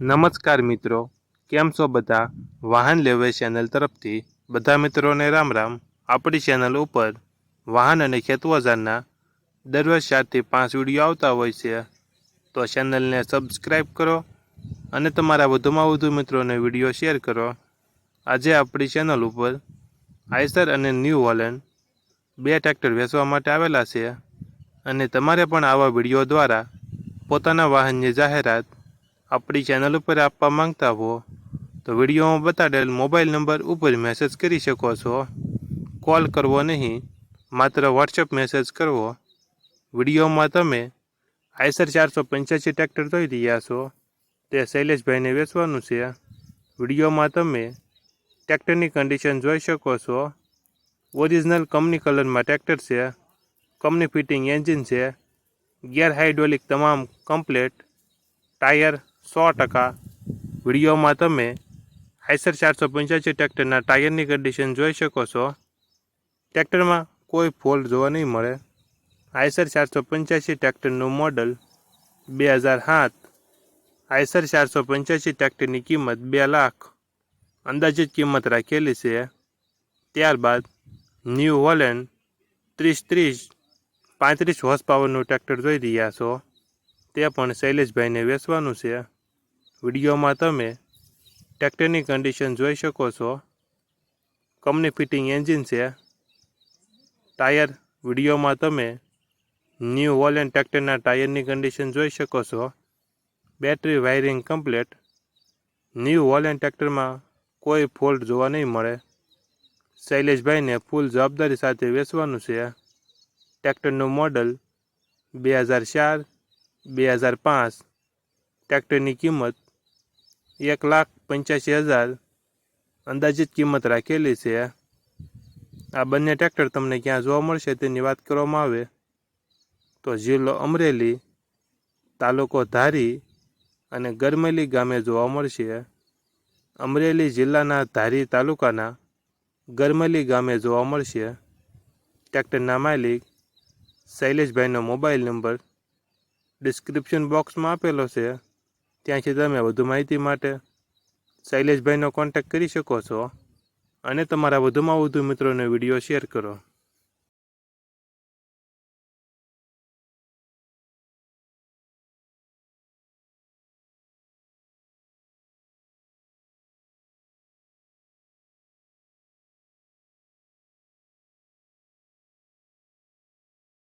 નમસ્કાર મિત્રો, કેમ છો બધા? વાહન લેવે ચેનલ તરફથી બધા મિત્રોને રામ રામ. આપણી ચેનલ ઉપર વાહન અને ખેતવજારના દરરોજ ચારથી પાંચ વીડિયો આવતા હોય છે. તો ચેનલને સબસ્ક્રાઈબ કરો અને તમારા વધુમાં વધુ મિત્રોને વીડિયો શેર કરો. આજે આપણી ચેનલ ઉપર આઈસર અને ન્યૂ હોલેન્ડ બે ટ્રેક્ટર વેચવા માટે આવેલા છે અને તમારે પણ આવા વીડિયો દ્વારા પોતાના વાહનની જાહેરાત આપણી ચેનલ ઉપર આપવા માંગતા હો, તો વિડીયોમાં બતાડેલ મોબાઈલ નંબર ઉપર મેસેજ કરી શકો છો. કોલ કરવો નહીં, માત્ર વોટ્સએપ મેસેજ કરવો. વિડીયોમાં તમે આઈસર ચારસો પંચ્યાસી ટ્રેક્ટર જોઈ રહ્યા છો, તે શૈલેષભાઈને વેચવાનું છે. વિડીયોમાં તમે ટ્રેક્ટરની કન્ડિશન જોઈ શકો છો. ઓરિજિનલ કંપની કલરમાં ટ્રેક્ટર છે કંપની ફિટિંગ એન્જિન છે ગેર હાઇડ્રોલિક તમામ કમ્પ્લેટ ટાયર સો ટકા. વિડીયોમાં તમે આઈસર ચારસો પંચ્યાસી ટ્રેક્ટરના ટાયરની કન્ડિશન જોઈ શકો છો. ટ્રેક્ટરમાં કોઈ ફોલ્ટ જોવા નહીં મળે. આઈસર ચારસો પંચ્યાસી ટ્રેક્ટરનું મોડલ બે હજાર સાત. આઈસર ચારસો પંચ્યાસી ટ્રેક્ટરની કિંમત બે લાખ. અંદાજિત કિંમત રાખેલી છે. ત્યારબાદ ન્યૂ હોલેન્ડ ત્રીસ ત્રીસ પાંત્રીસ હોર્સ પાવરનું ટ્રેક્ટર જોઈ રહ્યા છો. તે પણ શૈલેષભાઈને વેચવાનું છે. વિડીયોમાં તમે ટ્રેક્ટરની કન્ડિશન જોઈ શકો છો. કંપની ફિટિંગ એન્જિન છે. ટાયર વિડીયોમાં તમે ન્યૂ હોલેન્ડ ટ્રેક્ટરના ટાયરની કન્ડિશન જોઈ શકો છો. Battery wiring complete New Holland ટ્રેક્ટરમાં કોઈ ફોલ્ટ જોવા નહીં મળે. શૈલેષભાઈને ફૂલ જવાબદારી સાથે વેચવાનું છે. ટ્રેક્ટરનું મોડલ બે હજાર ચાર, બે હજાર પાંચ. ટ્રેક્ટરની કિંમત એક લાખ પંચ્યાસી હજાર અંદાજિત કિંમત રાખેલી છે આ બંને ટ્રેક્ટર તમને ક્યાં જોવા મળશે તેની વાત કરવામાં આવે. તો જિલ્લો અમરેલી, તાલુકો ધારી અને ગરમેલી ગામે જોવા મળશે. અમરેલી જિલ્લાના ધારી તાલુકાના ગરમેલી ગામે જોવા મળશે. ટ્રેક્ટરના માલિક શૈલેષભાઈનો મોબાઈલ નંબર ડિસ્ક્રિપ્શન બોક્સમાં આપેલો છે. ત્યાંથી તમે વધુ માહિતી માટે શૈલેષભાઈનો કોન્ટેક્ટ કરી શકો છો. અને તમારા વધુમાં વધુ મિત્રોને વીડિયો શેર કરો.